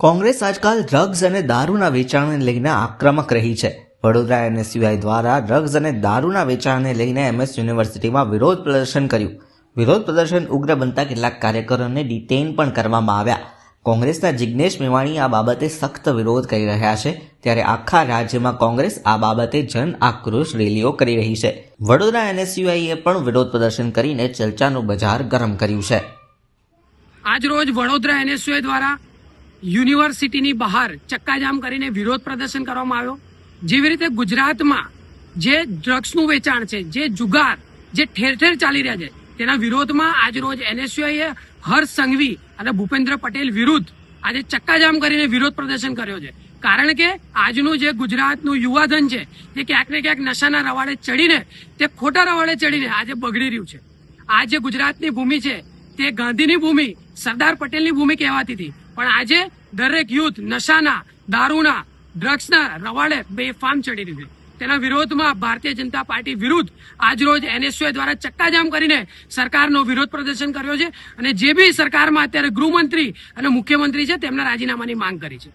કોંગ્રેસ આજકાલ ડ્રગ્સ અને દારૂના વેચાણને લઈને આક્રમક રહી છે. વડોદરા એનએસયુઆઈ દ્વારા ડ્રગ્સ અને દારૂના વેચાણને લઈને એમએસ યુનિવર્સિટીમાં વિરોધ પ્રદર્શન કર્યું. વિરોધ પ્રદર્શન ઉગ્ર બનતા કેટલાક કાર્યકરોને ડિટેઇન પણ કરવામાં આવ્યા. કોંગ્રેસના જિગ્નેશ મેવાણી આ બાબતે સખ્ત વિરોધ કરી રહ્યા છે. ત્યારે આખા રાજ્યમાં કોંગ્રેસ આ બાબતે જન આક્રોશ રેલીઓ કરી રહી છે. વડોદરા એનએસયુઆઈએ પણ વિરોધ પ્રદર્શન કરીને ચર્ચાનું બજાર ગરમ કર્યું છે. આજ રોજ વડોદરા એનએસયુઆઈ દ્વારા યુનિવર્સિટીની બહાર ચક્કાજામ કરીને વિરોધ પ્રદર્શન કરવામાં આવ્યો. જેવી રીતે ગુજરાતમાં જે ડ્રગ્સનું વેચાણ છે, જે જુગાર, જે ઠેર ઠેર ચાલી રહ્યા છે, તેના વિરોધમાં આજરોજ એનએસયુઆઈએ હર્ષ સંઘવી અને ભૂપેન્દ્ર પટેલ વિરુદ્ધ આજે ચક્કાજામ કરીને વિરોધ પ્રદર્શન કર્યો છે. કારણ કે આજનું જે ગુજરાતનું યુવાધન છે, તે ક્યાંક ને ક્યાંક નશાના રવાડે ચડીને, તે ખોટા રવાડે ચડીને આજે બગડી રહ્યું છે. આ જે ગુજરાતની ભૂમિ છે, તે ગાંધીની ભૂમિ, સરદાર પટેલની ભૂમિ કહેવાતી હતી. પણ આજે દરેક યુથ નશાના, દારૂના ડ્રગ્સના રવાડે બેફામ ચડી રહ્યું છે. તેના વિરોધમાં ભારતીય જનતા પાર્ટી વિરુદ્ધ આજરોજ એનએસયુએ દ્વારા ચક્કાજામ કરીને સરકારનો વિરોધ પ્રદર્શન કર્યો છે અને જે બી સરકારમાં અત્યારે ગૃહમંત્રી અને મુખ્યમંત્રી છે, તેમના રાજીનામાની માંગ કરી છે.